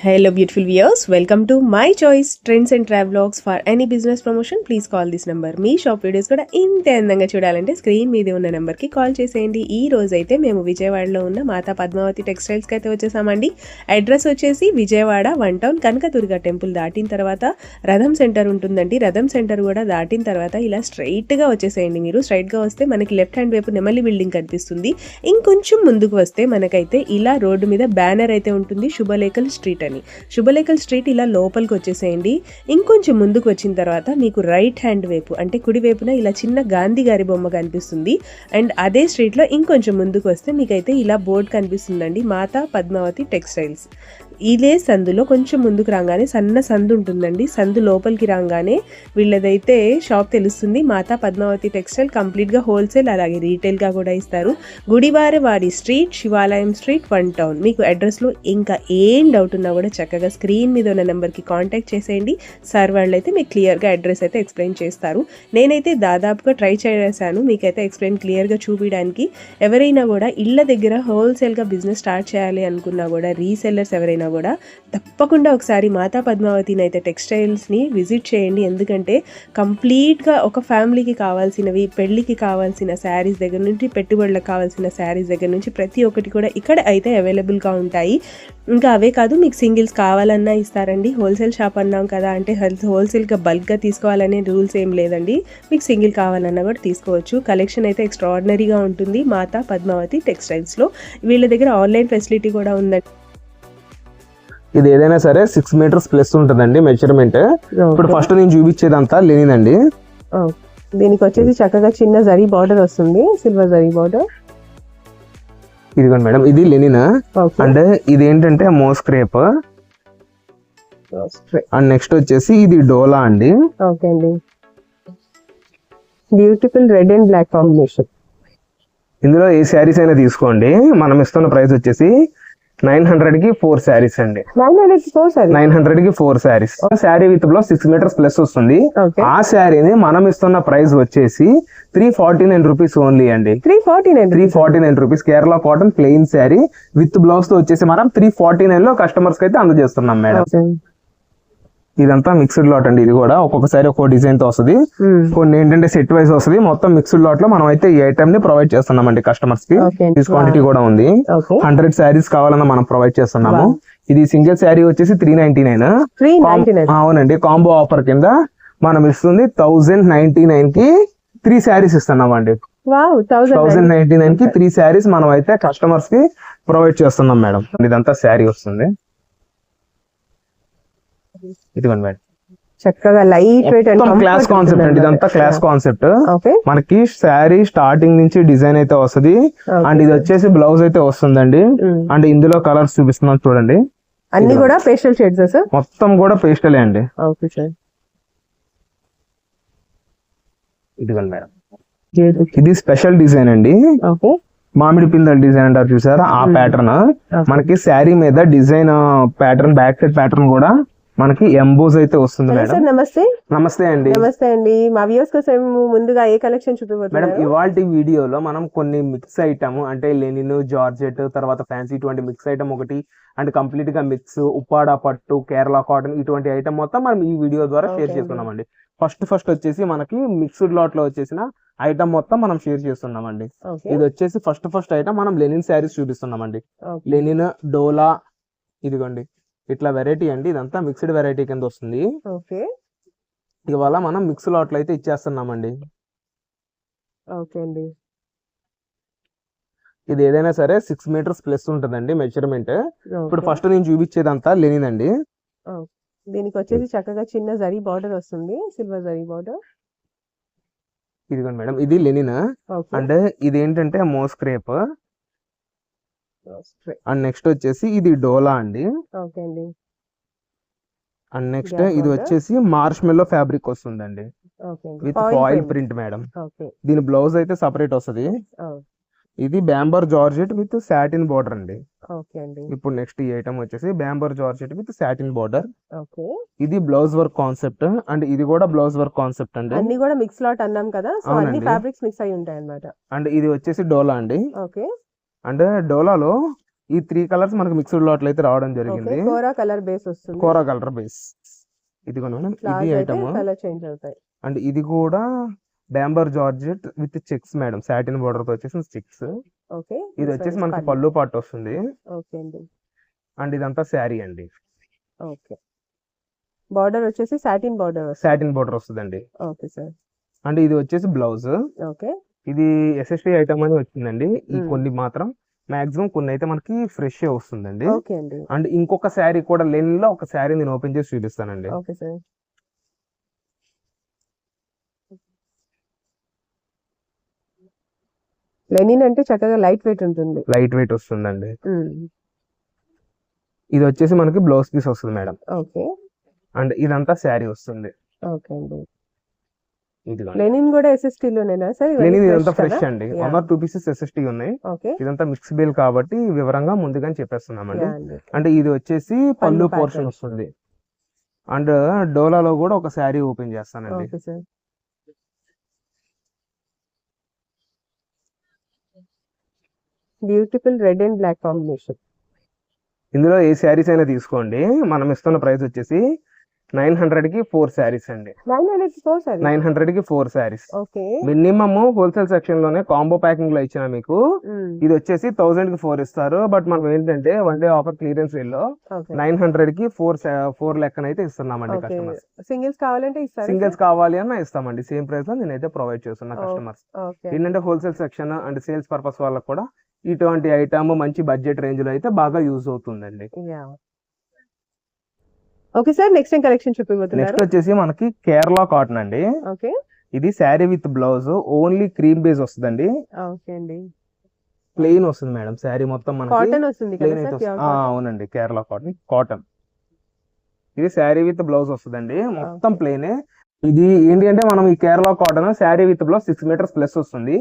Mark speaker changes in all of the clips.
Speaker 1: Hello beautiful viewers welcome to my choice trends and travelogues for any business promotion please call this number me shop videos కూడా ఇంత అందంగా చూడాలంటే screen మీద ఉన్న నెంబర్కి call చేసేయండి. ఈ రోజు అయితే మేము విజయవాడలో ఉన్న మాతా పద్మావతి టెక్స్టైల్స్కి అయితే వచ్చేసామండి. అడ్రస్ వచ్చేసి Vijayawada one town Kanakadurga temple దాటిన తర్వాత రథం సెంటర్ ఉంటుందండి. రథం సెంటర్ కూడా దాటిన తర్వాత ఇలా స్ట్రైట్గా వచ్చేసేయండి మీరు. స్ట్రైట్గా వస్తే మనకి లెఫ్ట్ హ్యాండ్ వైపు నెమలి బిల్డింగ్ కనిపిస్తుంది. ఇంకొంచెం ముందుకు వస్తే మనకైతే ఇలా రోడ్డు మీద బ్యానర్ అయితే ఉంటుంది. శుభలేఖల్ స్ట్రీట్ అని. శుభలేఖల్ స్ట్రీట్ ఇలా లోపలికి వచ్చేసేయండి. ఇంకొంచెం ముందుకు వచ్చిన తర్వాత మీకు రైట్ హ్యాండ్ వైపు అంటే కుడి వైపున ఇలా చిన్న గాంధీ గారి బొమ్మ కనిపిస్తుంది. అండ్ అదే స్ట్రీట్లో ఇంకొంచెం ముందుకు వస్తే మీకైతే ఇలా బోర్డు కనిపిస్తుందండి మాతా పద్మావతి టెక్స్టైల్స్. ఇదే సందులో కొంచెం ముందుకు రాగానే సన్న సందు ఉంటుందండి. సందు లోపలికి రాగానే వీళ్ళదైతే షాప్ తెలుస్తుంది. మాతా పద్మావతి టెక్స్టైల్ కంప్లీట్గా హోల్సేల్ అలాగే రీటైల్గా కూడా ఇస్తారు. Gudivaravadi street Shivalayam street one town. మీకు అడ్రస్లో ఇంకా ఏం డౌట్ ఉన్నా కూడా చక్కగా స్క్రీన్ మీద ఉన్న నెంబర్కి కాంటాక్ట్ చేసేయండి. సార్ వాళ్ళు అయితే మీకు క్లియర్గా అడ్రస్ అయితే ఎక్స్ప్లెయిన్ చేస్తారు. నేనైతే దాదాపుగా ట్రై చేశాను. మీకైతే ఎక్స్ప్లెయిన్ క్లియర్గా చూపించడానికి ఎవరైనా కూడా ఇళ్ళ దగ్గర హోల్సేల్గా బిజినెస్ స్టార్ట్ చేయాలి అనుకున్నా కూడా రీసెల్లర్స్ ఎవరైనా కూడా తప్పకుండా ఒకసారి మాతా పద్మావతిని అయితే టెక్స్టైల్స్ని విజిట్ చేయండి. ఎందుకంటే కంప్లీట్గా ఒక ఫ్యామిలీకి కావాల్సినవి పెళ్ళికి కావాల్సిన శారీస్ దగ్గర నుంచి పెట్టుబడులకు కావాల్సిన శారీస్ దగ్గర నుంచి ప్రతి ఒక్కటి కూడా ఇక్కడ అయితే అవైలబుల్గా ఉంటాయి. ఇంకా అవే కాదు మీకు సింగిల్స్ కావాలన్నా ఇస్తారండి. హోల్సేల్ షాప్ అన్నాం కదా అంటే హోల్సేల్గా బల్క్గా తీసుకోవాలనే రూల్స్ ఏం లేదండి. మీకు సింగిల్ కావాలన్నా కూడా తీసుకోవచ్చు. కలెక్షన్ అయితే ఎక్స్ట్రాడినరీగా ఉంటుంది మాతా పద్మావతి టెక్స్టైల్స్లో. వీళ్ళ దగ్గర ఆన్లైన్ ఫెసిలిటీ కూడా ఉందండి.
Speaker 2: ఇది ఏదైనా సరే సిక్స్ మీటర్స్ ప్లస్ ఉంటుందండి మెజర్మెంట్ ఇప్పుడు ఫస్ట్ నేను చూపించేదంతా లేనిదండి.
Speaker 1: దీనికి వచ్చేసి చక్కగా చిన్న జరీ బార్డర్ వస్తుంది సిల్వర్ జరీ బార్డర్
Speaker 2: ఇదిగోండి మేడం ఇది లెనిన్ అంటే ఇది ఏంటంటే మోస్క్రేప్ అండ్ నెక్స్ట్ వచ్చేసి ఇది డోలా అండి.
Speaker 1: ఓకే అండి. Beautiful red and black combination
Speaker 2: ఇందులో ఏ శారీస్ అయినా తీసుకోండి. మనం ఇస్తున్న ప్రైస్ వచ్చేసి నైన్ హండ్రెడ్కి ఫోర్ శారీస్ అండి.
Speaker 1: Nine hundred four sir
Speaker 2: nine హండ్రెడ్కి four saris sari with blouse six metres plus వస్తుంది. ఆ శారీని మనం ఇస్తున్న ప్రైస్ వచ్చేసి three forty nine rupees only అండి.
Speaker 1: Three forty nine
Speaker 2: three forty nine rupees Kerala cotton plain sari with బ్లౌజ్తో వచ్చేసి మనం త్రీ ఫార్టీ నైన్లో కస్టమర్స్కి అయితే అందజేస్తున్నాం మేడం ఇదంతా మిక్స్డ్ లాట్ అండి. ఇది కూడా ఒక్కొక్కసారి ఒక్కో డిజైన్తో వస్తుంది. కొన్ని ఏంటంటే సెట్ వైజ్ వస్తుంది. మొత్తం మిక్స్డ్ లాట్లో మనం అయితే ఈ ఐటమ్ని ప్రొవైడ్ చేస్తున్నాం అండి కస్టమర్స్కి క్వాంటిటీ కూడా ఉంది. హండ్రెడ్ శారీస్ కావాలన్నా మనం ప్రొవైడ్ చేస్తున్నాము. ఇది సింగిల్ శారీ వచ్చేసి త్రీ నైన్టీ నైన్ అవునండి. కాంబో ఆఫర్ కింద మనం ఇస్తుంది థౌజండ్ నైన్టీ నైన్కి త్రీ శారీస్ ఇస్తున్నాం అండి థౌసండ్ నైన్టీ నైన్కి త్రీ శారీస్ మనం అయితే కస్టమర్స్కి ప్రొవైడ్ చేస్తున్నాం మేడం ఇదంతా శారీ వస్తుంది. ఇదిగోండి మేడం
Speaker 1: చక్కగా లైట్ వెయిట్
Speaker 2: క్లాస్ కాన్సెప్ట్ అండి ఇదంతా క్లాస్ కాన్సెప్ట్
Speaker 1: ఓకే.
Speaker 2: మనకి శారీ స్టార్టింగ్ నుంచి డిజైన్ అయితే వస్తుంది. అండ్ ఇది వచ్చేసి బ్లౌజ్ అయితే వస్తుందండి. అండ్ ఇందులో కలర్స్ చూపిస్తున్నాం చూడండి.
Speaker 1: అన్ని కూడా పేస్టల్ షేడ్స్ సార్
Speaker 2: మొత్తం కూడా పేస్టలే అండి.
Speaker 1: ఓకే సార్
Speaker 2: ఇదిగోండి మేడం ఇది స్పెషల్ డిజైన్ అండి. మామిడి పిందల డిజైన్ అంటారు చూసారా? ఆ ప్యాటర్న్ మనకి శారీ మీద design pattern back side pattern కూడా మనకి ఎంబోజ్ అయితే వస్తుంది మేడం.
Speaker 1: నమస్తే.
Speaker 2: నమస్తే అండి.
Speaker 1: నమస్తే అండి. మా వ్యూస్ కోసం ముందుగా ఏ కలెక్షన్
Speaker 2: మేడం
Speaker 1: చూపిపోతున్నారు
Speaker 2: ఇవాళ వీడియోలో మనం కొన్ని మిక్స్ ఐటమ్ అంటే లెనిన్ జార్జెట్ తర్వాత ఫ్యాన్సీ ఇటువంటి మిక్స్ ఐటమ్ ఒకటి అండ్ కంప్లీట్గా మిక్స్ ఉప్పాడ పట్టు కేరళ కాటన్ ఇటువంటి ఐటమ్ మొత్తం మనం ఈ వీడియో ద్వారా షేర్
Speaker 1: Okay.
Speaker 2: చేస్తున్నామండి ఫస్ట్ ఫస్ట్ వచ్చేసి మనకి మిక్స్డ్ లాట్లో వచ్చేసిన ఐటమ్ మొత్తం మనం షేర్ చేస్తున్నామండి. ఇది వచ్చేసి ఫస్ట్ ఫస్ట్ ఐటమ్ మనం లెనిన్ శారీస్ చూపిస్తున్నామండి. లెనిన్ డోలా ఇదిగోండి. ఇట్లా వెరైటీ అండి ఇదంతా మిక్స్డ్ వెరైటీ కింద వస్తుంది.
Speaker 1: ఓకే.
Speaker 2: ఇవాళ మనం మిక్స్ లాట్లు అయితే ఇచ్చేస్తున్నామండి.
Speaker 1: ఓకే అండి.
Speaker 2: ఇది ఏదైనా సరే సిక్స్ మీటర్స్ ప్లస్ ఉంటుందండి మెజర్మెంట్ ఇప్పుడు ఫస్ట్ నేను చూపించేదంతా లెనిన్ అండి.
Speaker 1: దీనికి వచ్చేసి చక్కగా చిన్న జరీ బార్డర్ వస్తుంది సిల్వర్ జరీ బార్డర్
Speaker 2: ఇదిగోండి మేడం ఇది లెనిన్ అంటే ఇది ఏంటంటే మోస్క్రేప్ అండ్ నెక్స్ట్ వచ్చేసి ఇది డోలా అండి.
Speaker 1: ఓకే అండి.
Speaker 2: అండ్ నెక్స్ట్ ఇది. వచ్చేసి మార్ష్ మెల్లో ఫ్యాబ్రిక్ వస్తుందండి. With foil. Print madam.
Speaker 1: Okay.
Speaker 2: దీని బ్లౌజ్ అయితే సపరేట్ వస్తుంది. ఇది bamber georgette with satin border అండి.
Speaker 1: ఓకే అండి.
Speaker 2: ఇప్పుడు నెక్స్ట్ ఈ ఐటమ్ వచ్చేసి bamber georgette with satin border.
Speaker 1: Okay.
Speaker 2: ఇది బ్లౌజ్ వర్క్ కాన్సెప్ట్ అండ్ ఇది కూడా బ్లౌజ్ వర్క్ కాన్సెప్ట్ అండి.
Speaker 1: అన్ని కూడా మిక్స్ లాట్ అన్నాం కదా సో అన్ని. ఫ్యాబ్రిక్స్ మిక్స్ అయి ఉంటాయి అన్నమాట
Speaker 2: అండ్ ఇది వచ్చేసి డోలా అండి.
Speaker 1: ఓకే.
Speaker 2: అంటే డోలాలో ఈ త్రీ కలర్స్ మనకి మిక్స్డ్ లోట్లు అయితే రావడం జరిగింది.
Speaker 1: కోరా కలర్ బేస్ వస్తుంది.
Speaker 2: కోరా కలర్ బేస్ ఇది మేడం ఇది ఐటమ్
Speaker 1: కలర్ చేంజ్ అవుతాయి.
Speaker 2: అండ్ ఇది కూడా డాంబర్ georgette with checks madam. Satin బోర్డర్తో వచ్చేసి చెక్స్
Speaker 1: ఓకే
Speaker 2: ఇది వచ్చేసి మనకి పళ్ళు. పాటు వస్తుంది.
Speaker 1: ఓకే అండి.
Speaker 2: అండ్ ఇదంతా శారీ అండి.
Speaker 1: ఓకే. బార్డర్ వచ్చేసి సాటిన్ బార్డర్
Speaker 2: సాటిన్ బోర్డర్ వస్తుందండి.
Speaker 1: Okay sir.
Speaker 2: అండ్ ఇది వచ్చేసి బ్లౌజ్
Speaker 1: ఓకే.
Speaker 2: ఇది ఎస్ఎస్టీ ఐటమ్ అని వచ్చిందండి. ఈ. కొన్ని మాత్రం మాక్సిమం కొన్ని అయితే మనకి ఫ్రెష్ వస్తుందండి.
Speaker 1: అండి.
Speaker 2: ఇంకొక శారీ కూడా లెన్లో ఒక శారీ నేను ఓపెన్ చేసి చూపిస్తానండి.
Speaker 1: Okay sir. లెనిన్ అంటే చక్కగా లైట్ వెయిట్ ఉంటుంది.
Speaker 2: లైట్ వెయిట్ వస్తుందండి. ఇది వచ్చేసి మనకి బ్లౌజ్ పీస్ వస్తుంది మేడం
Speaker 1: ఓకే.
Speaker 2: అండ్ ఇదంతా శారీ వస్తుంది.
Speaker 1: ఓకే అండి. లెనిన్ కూడా ఎస్ఎస్టీ లోనేనా సార్?
Speaker 2: లెనిన్ ఇదంతా ఫ్రెష్ అండి. One or two pieces SST ఉన్నాయి. ఇదంతా మిక్స్ బిల్ కాబట్టి వివరంగా ముందుగానే చెప్పేస్తున్నామండి. అంటే ఇది వచ్చేసి పళ్ళు పోర్షన్. వస్తుంది. అండ్ డోలాలో కూడా ఒక శారీ ఓపెన్ చేస్తానండి.
Speaker 1: Beautiful red and black combination
Speaker 2: ఇందులో ఏ శారీస్ అయినా తీసుకోండి. మనం ఇస్తున్న ప్రైస్ వచ్చేసి నైన్ హండ్రెడ్కి ఫోర్ శారీస్ అండి.
Speaker 1: Nine hundred four sir
Speaker 2: nine హండ్రెడ్కి four saris.
Speaker 1: Okay.
Speaker 2: Minimum wholesale సెక్షన్లోనే combo ప్యాకింగ్లో ఇచ్చిన మీకు. ఇది వచ్చేసి థౌసండ్కి ఫోర్ ఇస్తారు. బట్ మనం ఏంటంటే వన్ డే ఆఫర్
Speaker 1: క్లియరెన్స్లో
Speaker 2: నైన్ హండ్రెడ్కి ఫోర్ ఫోర్ లెక్కన అయితే ఇస్తున్నామండి కస్టమర్స్.
Speaker 1: సింగిల్స్ కావాలంటే ఇస్తారు
Speaker 2: సింగిల్స్ కావాలి అన్న ఇస్తామండి. సేమ్ ప్రైస్లో నేనైతే ప్రొవైడ్ చేస్తున్నా. కస్టమర్స్. ఏంటంటే wholesale section and sales purpose వాళ్ళకి కూడా ఇటువంటి ఐటమ్ మంచి బడ్జెట్ రేంజ్లో అయితే బాగా యూజ్ అవుతుందండి.
Speaker 1: Okay sir next time collection
Speaker 2: next
Speaker 1: చూపిపోతున్నారు
Speaker 2: వచ్చేసి మనకి కేరళ కాటన్ అండి.
Speaker 1: ఓకే.
Speaker 2: ఇది sari with blouse only cream base వస్తుందండి.
Speaker 1: ఓకే అండి.
Speaker 2: ప్లెయిన్ వస్తుంది మేడం శారీ మొత్తం మనకి
Speaker 1: కాటన్ వస్తుంది
Speaker 2: ప్లెయిన్ అయితే అవునండి కేరళ కాటన్ కాటన్ ఇది శారీ విత్ బ్లౌజ్ వస్తుందండి మొత్తం ప్లెయిన్ ఇది ఏంటి అంటే మనం ఈ Kerala cotton sari with blouse six metres plus వస్తుంది.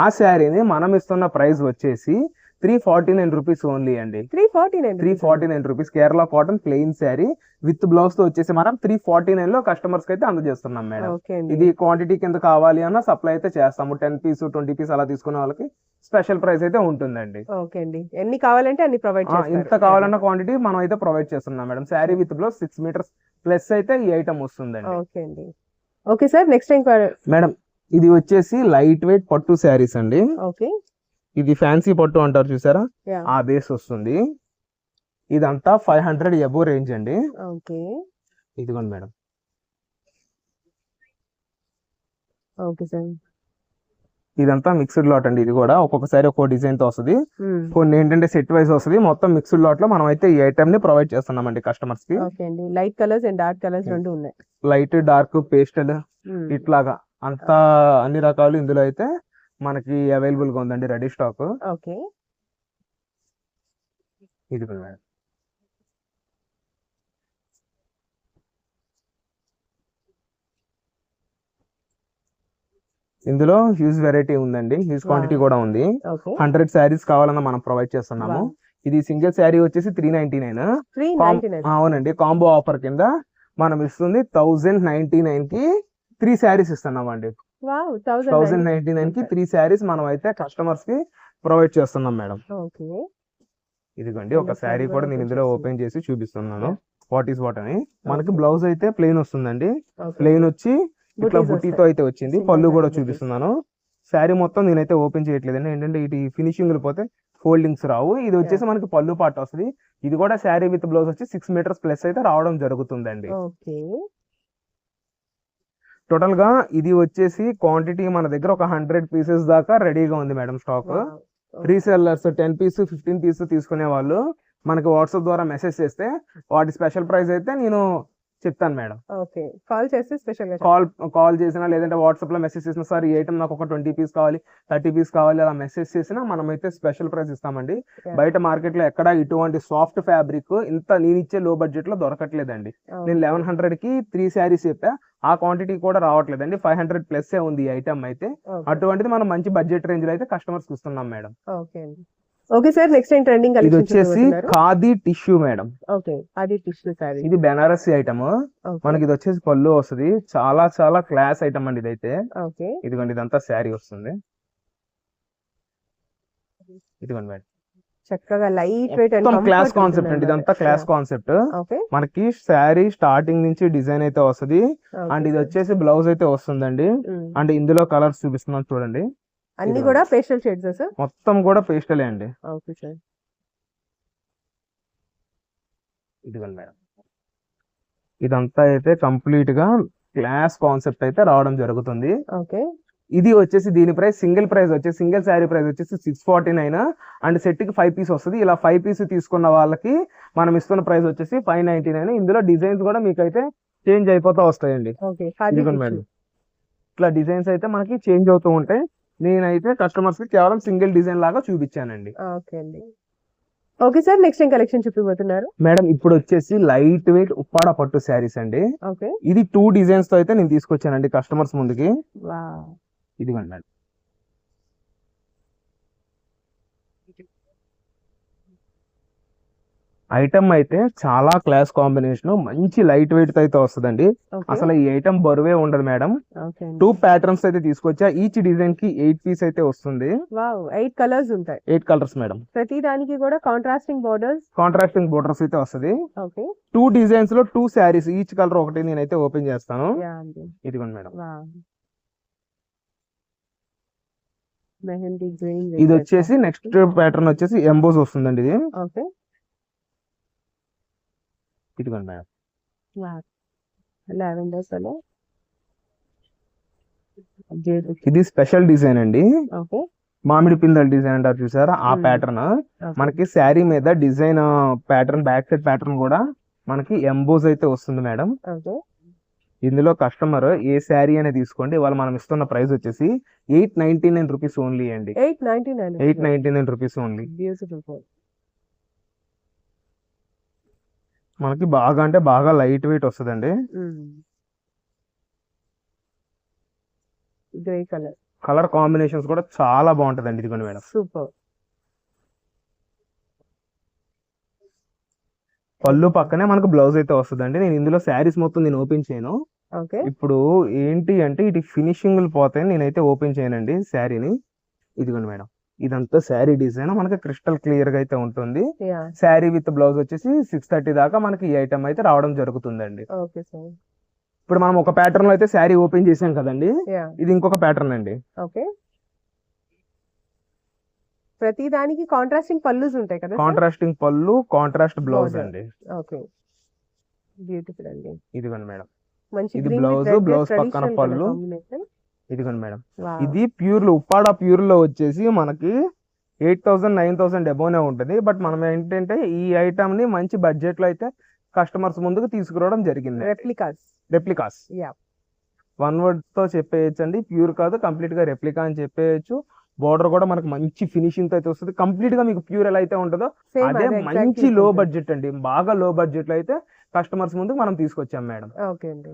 Speaker 2: ఆ శారీని మనం ఇస్తున్న ప్రైస్ వచ్చేసి three forty nine rupees only అండి.
Speaker 1: Three forty nine
Speaker 2: three forty nine rupees Kerala cotton plain sari with బ్లౌజ్తో వచ్చేసి మనం త్రీ ఫార్టీ నైన్లో కస్టమర్స్కి అయితే అందజేస్తున్నాం మేడం. ఇది క్వాంటిటీ కింద కావాలి అన్న సప్లై అయితే చేస్తాము. టెన్ పీస్ ట్వంటీ పీస్ అలా తీసుకునే వాళ్ళకి స్పెషల్ ప్రైస్ అయితే ఉంటుందండి.
Speaker 1: ఓకే అండి. ఎన్ని కావాలంటే అన్ని ప్రొవైడ్
Speaker 2: ఇంత కావాలన్న క్వాంటిటీ మనం అయితే ప్రొవైడ్ చేస్తున్నాం madam. Sari with blouse six metres plus అయితే ఈ ఐటమ్ వస్తుందండి.
Speaker 1: ఓకే అండి. Okay sir next time
Speaker 2: madam ఇది వచ్చేసి లైట్ వెయిట్ పట్టు శారీస్ అండి.
Speaker 1: ఓకే.
Speaker 2: ఇది ఫ్యాన్సీ పట్టు అంటారు చూసారా? ఆ బేస్ వస్తుంది. ఇదంతా ఫైవ్ హండ్రెడ్ ఎబో రేంజ్ అండి.
Speaker 1: ఓకే
Speaker 2: ఇదిగోండి మేడం.
Speaker 1: ఓకే సార్
Speaker 2: ఇదంతా మిక్స్డ్ లాట్ అండి. ఇది కూడా ఒక్కొక్కసారి ఒక్కో డిజైన్తో వస్తుంది.
Speaker 1: Hmm.
Speaker 2: కొన్ని ఏంటంటే సెట్ వైజ్ వస్తుంది. మొత్తం మిక్స్డ్ లాట్లో మనం అయితే ఈ ఐటమ్ని ప్రొవైడ్ చేస్తున్నామండి
Speaker 1: కస్టమర్స్కి. అండి. Light colours and dark colours రెండు ఉన్నాయి.
Speaker 2: Light dark pastel. ఇట్లాగా అంతా అన్ని రకాలు ఇందులో అయితే మనకి అవైలబుల్గా ఉందండి రెడీ స్టాక్.
Speaker 1: ఓకే.
Speaker 2: ఇది మేడం. ఇందులో హ్యూజ్ వెరైటీ ఉందండి. హ్యూజ్. క్వాంటిటీ కూడా ఉంది. హండ్రెడ్ శారీస్ కావాలన్నా మనం ప్రొవైడ్ చేస్తున్నాము. ఇది సింగిల్ శారీ వచ్చేసి త్రీ నైన్టీ నైన్ అవునండి. కాంబో ఆఫర్ కింద మనం ఇస్తుంది థౌజండ్ నైన్టీ నైన్కి త్రీ శారీస్ ఇస్తున్నాం అండి
Speaker 1: థౌసండ్
Speaker 2: నైన్టీ నైన్కి త్రీ శారీస్ మనం అయితే కస్టమర్స్కి ప్రొవైడ్ చేస్తున్నాం మేడం. ఇదిగోండి ఒక శారీ కూడా నేను ఇందులో. ఓపెన్ చేసి చూపిస్తున్నాను. వాట్ ఈస్ వాట్ అని. మనకి బ్లౌజ్ అయితే ప్లెయిన్ వస్తుందండి. ప్లెయిన్ వచ్చి ఇట్లా బుట్టీతో. అయితే వచ్చింది. పళ్ళు కూడా. చూపిస్తున్నాను. శారీ మొత్తం నేనైతే ఓపెన్ చేయట్లేదండి. ఏంటంటే ఇటు ఫినిషింగ్ పోతే ఫోల్డింగ్స్ రావు. ఇది వచ్చేసి మనకి పళ్ళు పాట వస్తుంది. ఇది కూడా శారీ విత్ బ్లౌజ్ వచ్చి సిక్స్ మీటర్స్ ప్లస్ అయితే రావడం జరుగుతుందండి.
Speaker 1: ఓకే
Speaker 2: టోటల్గా ఇది వచ్చేసి క్వాంటిటీ మన దగ్గర ఒక హండ్రెడ్ పీసెస్ దాకా రెడీగా ఉంది madam stock. Resellers ten piece fifteen piece తీసుకునే వాళ్ళు మనకి వాట్సాప్ ద్వారా మెసేజ్ చేస్తే వాటి స్పెషల్ ప్రైస్ అయితే నేను చెప్తాను మేడం.
Speaker 1: ఓకే. కాల్ చేస్తే స్పెషల్
Speaker 2: కాల్ కాల్ చేసినా లేదంటే వాట్సాప్లో మెసేజ్ చేసినా సార్ ఈ ఐటమ్ నాకు ఒక ట్వంటీ పీస్ కావాలి థర్టీ పీస్ కావాలి అలా మెసేజ్ చేసినా మనం అయితే స్పెషల్ ప్రైస్ ఇస్తామండి. బయట మార్కెట్లో ఎక్కడ ఇటువంటి సాఫ్ట్ ఫ్యాబ్రిక్ ఇంత నేను ఇచ్చే లో బడ్జెట్లో దొరకట్లేదండి. నేను లెవెన్ హండ్రెడ్కి త్రీ శారీస్ చెప్పా ఆ క్వాంటిటీ కూడా రావట్లేదండి. ఫైవ్ హండ్రెడ్ ప్లస్ ఏ ఉంది ఈ ఐటమ్ అయితే. అటువంటిది మనం మంచి బడ్జెట్ రేంజ్లో అయితే కస్టమర్స్ ఇస్తున్నాం మేడం.
Speaker 1: ఓకే అండి. Okay sir next time trending
Speaker 2: ఇది వచ్చేసి ఖాదీ టిష్యూ మేడం.
Speaker 1: ఓకే అది టిష్యూ సారీ.
Speaker 2: ఇది బెనారసి ఐటమ్ మనకి ఇది వచ్చేసి పళ్ళు వస్తుంది. చాలా చాలా క్లాస్ ఐటమ్ అండి ఇదైతే.
Speaker 1: ఓకే.
Speaker 2: ఇదిగోండి ఇదంతా శారీ వస్తుంది. ఇదిగోండి మేడం.
Speaker 1: చక్కగా లైట్ వెయిట్
Speaker 2: క్లాస్ కాన్సెప్ట్ అండి ఇదంతా క్లాస్ కాన్సెప్ట్
Speaker 1: ఓకే.
Speaker 2: మనకి శారీ స్టార్టింగ్ నుంచి డిజైన్ అయితే వస్తది. అండ్ ఇది వచ్చేసి బ్లౌజ్ అయితే వస్తుందండి. అండ్ ఇందులో కలర్స్ చూపిస్తున్నాను చూడండి.
Speaker 1: అన్ని కూడా పేస్టల్ షేడ్స్ సార్?
Speaker 2: మొత్తం కూడా పేస్టలే అండి.
Speaker 1: Okay sir.
Speaker 2: ఇదిగోండి మేడం. ఇదంతా అయితే కంప్లీట్గా క్లాస్ కాన్సెప్ట్ అయితే రావడం జరుగుతుంది.
Speaker 1: ఓకే.
Speaker 2: ఇది వచ్చేసి దీని ప్రైస్ సింగిల్ ప్రైస్ వచ్చేసి సింగిల్ శారీ ప్రైస్ వచ్చేసి సిక్స్ ఫార్టీ నైన్ అండ్ సెట్కి ఫైవ్ పీస్ వస్తుంది. ఇలా ఫైవ్ పీస్ తీసుకున్న వాళ్ళకి మనం ఇస్తున్న ప్రైస్ వచ్చేసి ఫైవ్ నైన్టీ నైన్ ఇందులో డిజైన్స్ కూడా మీకు అయితే చేంజ్ అయిపోతూ వస్తాయండి. ఇట్లా డిజైన్స్ అయితే మనకి చేంజ్ అవుతూ ఉంటాయి. నేనైతే కస్టమర్స్కి కేవలం సింగిల్ డిజైన్ లాగా చూపించానండి.
Speaker 1: ఓకే అండి. ఓకే సార్ నెక్స్ట్ ఏం కలెక్షన్ చూపిపోతున్నారు
Speaker 2: మేడం ఇప్పుడు వచ్చేసి లైట్ వెయిట్ ఉప్పాడ పట్టు శారీస్ అండి.
Speaker 1: ఓకే.
Speaker 2: ఇది టూ డిజైన్స్తో అయితే నేను తీసుకొచ్చానండి కస్టమర్స్ ముందుకి. ఇదిగోండి మేడం. ఐటమ్ అయితే చాలా క్లాస్ కాంబినేషన్ మంచి లైట్ వెయిట్ అయితే వస్తుందండి. అసలు ఈ ఐటమ్ బరువే ఉండదు మేడం. టూ ప్యాటర్న్స్ అయితే తీసుకొచ్చా. ఈచ్ డిజైన్కి ఎయిట్ పీస్ అయితే వస్తుంది.
Speaker 1: ఎయిట్ కలర్స్ ఉంటాయి.
Speaker 2: Eight colours madam.
Speaker 1: ప్రతి దానికి కూడా కాంట్రాస్టింగ్ బోర్డర్స్?
Speaker 2: కాంట్రాస్టింగ్ బోర్డర్స్ అయితే వస్తుంది. టూ డిజైన్స్లో టూ శారీస్ ఈచ్ కలర్ ఒకటి నేనైతే ఓపెన్ చేస్తాను. ఇదిగోండి మేడం. ఇది వచ్చేసి నెక్స్ట్ ప్యాటర్న్ వచ్చేసి ఎంబోస్ వస్తుందండి ఇది.
Speaker 1: ఓకే.
Speaker 2: ఇదిగోండి మేడం. ఇది స్పెషల్ డిజైన్ అండి. మామిడి పిందెల డిజైన్ అంటారు చూసారా? ఆ. ప్యాటర్న్. మనకి శారీ మీద design pattern back side pattern కూడా మనకి ఎంబోస్ అయితే వస్తుంది మేడం. ఇందులో కస్టమర్ ఏ శారీ అనేది తీసుకోండి. ఇవాళ మనం ఇస్తున్న ప్రైస్ వచ్చేసి eight ninety nine rupees only అండి.
Speaker 1: Eight ninety nine.
Speaker 2: Eight ninety nine rupees only.
Speaker 1: Beautiful
Speaker 2: మనకి బాగా అంటే బాగా లైట్ వెయిట్ వస్తుందండి.
Speaker 1: గ్రే కలర్
Speaker 2: కలర్ కాంబినేషన్స్ కూడా చాలా బాగుంటదండి ఇదిగోండి మేడం.
Speaker 1: సూపర్
Speaker 2: పళ్ళు పక్కనే మనకు బ్లౌజ్ అయితే వస్తుందండి. నేను ఇందులో శారీస్ మొత్తం నేను ఓపెన్ చేయను. ఇప్పుడు ఏంటి అంటే ఇటు ఫినిషింగ్లు పోతాయి నేనైతే ఓపెన్ చేయనండి శారీని. ఇదిగోండి మేడం. ఇదంతా శారీ డిజైన్. మనకి క్రిస్టల్ క్లియర్గా అయితే ఉంటుంది. శారీ విత్ బ్లౌజ్ వచ్చేసి సిక్స్ థర్టీ దాకా మనకి ఈ ఐటమ్ అయితే రావడం జరుగుతుందండి. ఇప్పుడు మనం ఒక ప్యాటర్న్లో అయితే శారీ ఓపెన్ చేసాం కదండి. ఇది ఇంకొక ప్యాటర్న్ అండి.
Speaker 1: ఓకే ప్రతి దానికి కాంట్రాస్టింగ్ పళ్ళుస్ ఉంటాయి కదా
Speaker 2: కాంట్రాస్టింగ్ పళ్ళు కాంట్రాస్ట్ బ్లౌజ్. అండి.
Speaker 1: ఓకే బ్యూటిఫుల్ అండి.
Speaker 2: ఇదిగోండి మేడం.
Speaker 1: మంచి
Speaker 2: ఇది blouse
Speaker 1: traditional
Speaker 2: పక్కన పళ్ళు. ఇదిగోండి మేడం. ఇది ప్యూర్లో ఉప్పాడ ప్యూర్లో వచ్చేసి మనకి ఎయిట్ థౌసండ్ నైన్ థౌసండ్ ఎబోనే ఉంటుంది. బట్ మనం ఏంటంటే ఈ ఐటమ్ని మంచి బడ్జెట్లో అయితే కస్టమర్స్ ముందుకు తీసుకురావడం జరిగింది. రెప్లికాస్.
Speaker 1: యా.
Speaker 2: వన్ వర్డ్తో చెప్పేయచ్చు అండి ప్యూర్ కాదు కంప్లీట్గా రెప్లికా అని చెప్పేయచ్చు. బోర్డర్ కూడా మనకు మంచి ఫినిషింగ్తో అయితే వస్తుంది. కంప్లీట్గా మీకు ప్యూర్ ఎలా అయితే ఉంటుందో అదే మంచి లో బడ్జెట్ అండి. బాగా లో బడ్జెట్లో అయితే కస్టమర్స్ ముందుకు మనం తీసుకొచ్చాం మేడం.
Speaker 1: ఓకే అండి.